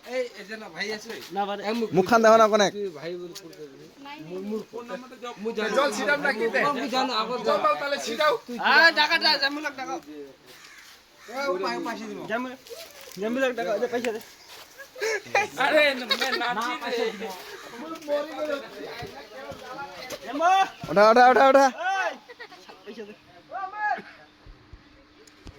দাও এই এজনা ভাই আছে। মুখান দেখো না কোনে ভাই বল করতে জল ছিটাম না কি দে। ওঠা ওঠা ওঠা ওঠা।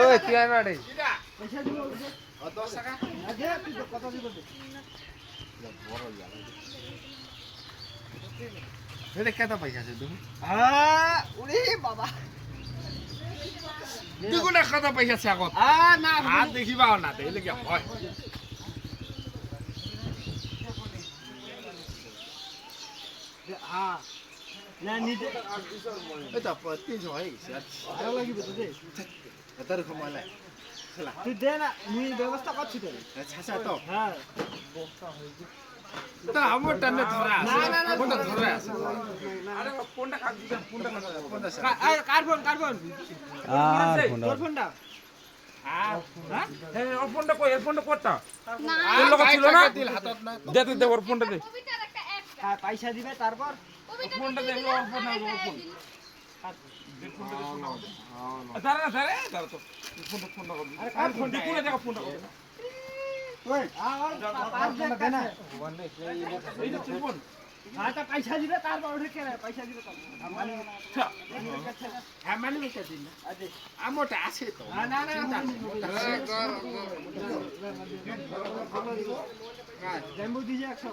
ওই কি আই মারে এটা কেটা পয়সা আছে তুমি? দুগুণা কত পয়সা আছে আগত। হাত দেখিবা না তাইলে কি হয়? এটা তিনশো হয়ে গেছে এটার সময় নাই তুই দে না মুই ব্যবস্থা করছি তো ছাসা তো হ্যাঁ তা আমার টানে ধরা কোনটা ধরা আছে আরে কোনটা আর তোর ফোনটা হ্যাঁ না? না না দে হ্যাঁ, পয়সা দিবে তারপর? দেখুন না দেখো ফোনটা কর দে না এই যে ফোন হ্যাঁ তা পয়সা দিবে তারপর পয়সা দিবে মানে হ্যাঁ মানে আমারটা আছে তো না একশো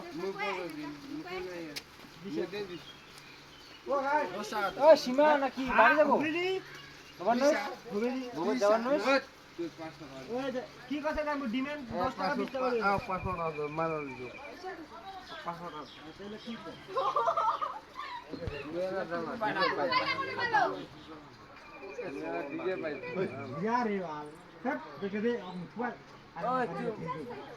ও সীমা নাকি বাড়ি যাব? কি কথা জাম্বু ডিমেন্ড? দশ টাকা বিশ টাকা করে। যা রে বাল সব দেখে দে আমি ফুয়াল আর করে নি এই ওই জাম্বু